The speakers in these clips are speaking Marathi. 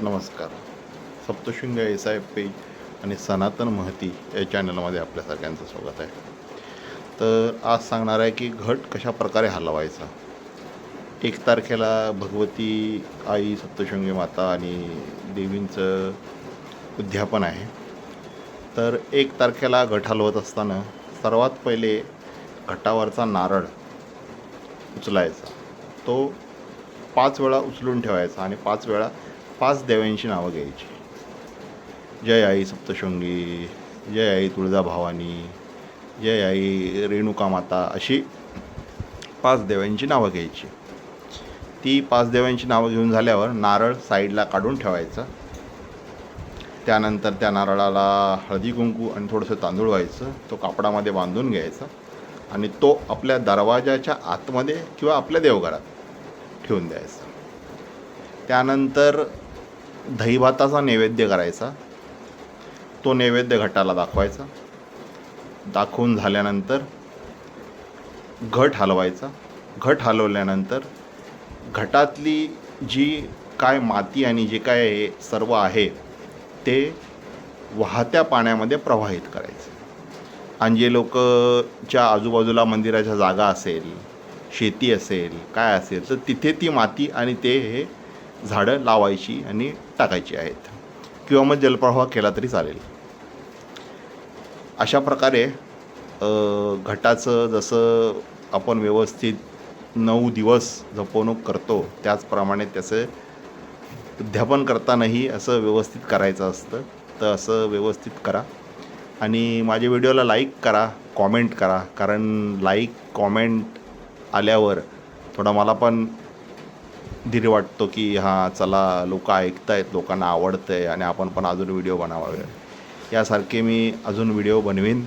नमस्कार. सप्तशृंग एस आय पेज आणि सनातन महती या चॅनलमध्ये आपल्या सगळ्यांचं स्वागत आहे. तर आज सांगणार आहे की घट कशा प्रकारे हलवायचा? एक तारखेला भगवती आई सप्तशृंगी माता आणि देवींचं उद्यापन आहे. तर एक तारखेला घट हलवत असताना सर्वात पहिले घटावरचा नारळ उचलायचा. तो पाच वेळा उचलून ठेवायचा आणि पाच वेळा पाच देव्यांची नावं घ्यायची. जय आई सप्तशृंगी जय आई तुळजाभवानी जय आई रेणुका माता अशी पाच देव्यांची नावं घ्यायची. ती पाच देव्यांची नावं घेऊन झाल्यावर नारळ साईडला काढून ठेवायचं. त्यानंतर त्या नारळाला हळदी कुंकू आणि थोडंसं तांदूळ व्हायचं तो कापडामध्ये बांधून घ्यायचा आणि तो आपल्या दरवाजाच्या आतमध्ये किंवा आपल्या देवघरात ठेवून द्यायचा. त्यानंतर दहीभाताचा नैवेद्य करायचा. तो नैवेद्य घटाला दाखवायचा. दाखवून झाल्यानंतर घट हलवायचा. घट हलवल्यानंतर घटातली जी काय माती आणि जे काय हे सर्व आहे ते वाहत्या पाण्यामध्ये प्रवाहित करायचं. आणि जे लोकच्या आजूबाजूला मंदिराच्या जागा असेल शेती असेल काय असेल तर तिथे ती माती आणि ते हे झाडं लावायची आणि टाकायची आहेत. किंवा मग जलप्रवाह केला तरी चालेल. अशा प्रकारे घटाचं जसं आपण व्यवस्थित नऊ दिवस जपवणूक करतो त्याचप्रमाणे त्याचं उद्यापन करतानाही असं व्यवस्थित करायचं असतं तर असं व्यवस्थित करा. आणि माझ्या व्हिडिओला लाईक करा कॉमेंट करा कारण लाईक कॉमेंट आल्यावर थोडा मला पण धीर वाटतो की हां चला लोक ऐकत आहेत लोकांना आवडतं आहे आणि आपण पण अजून व्हिडिओ बनवावे. यासारखे मी अजून व्हिडिओ बनवीन.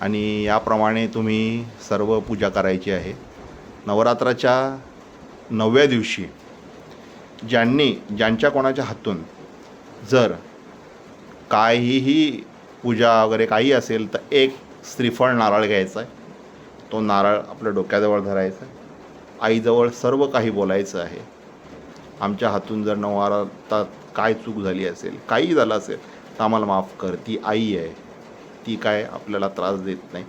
आणि याप्रमाणे तुम्ही सर्व पूजा करायची आहे. नवरात्राच्या नवव्या दिवशी ज्यांनी ज्यांच्या कोणाच्या हातून जर काहीही पूजा वगैरे काही असेल तर एक श्रीफळ नारळ घ्यायचा आहे. तो नारळ आपल्या डोक्याजवळ धरायचा आहे. आईजवळ सर्व काही बोलायचं आहे. आमच्या हातून जर नवरात्रात काय चूक झाली असेल काही झालं असेल तर आम्हाला माफ कर. ती आई आहे. ती काय आपल्याला त्रास देत नाही.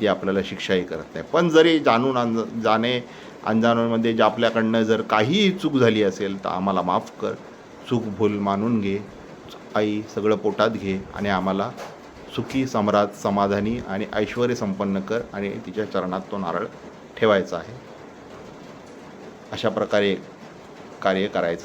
ती आपल्याला शिक्षाही करत नाही. पण जरी जाणून अंज जाणे अंजाणूनमध्ये जे आपल्याकडनं जर काहीही चूक झाली असेल तर आम्हाला माफ कर. चूक भूल मानून घे. आई सगळं पोटात घे आणि आम्हाला सुखी सम्राट समाधानी आणि ऐश्वर संपन्न कर आणि तिच्या चरणात तो नारळ ठेवायचा आहे. अशा प्रकारे कार्य करायचं.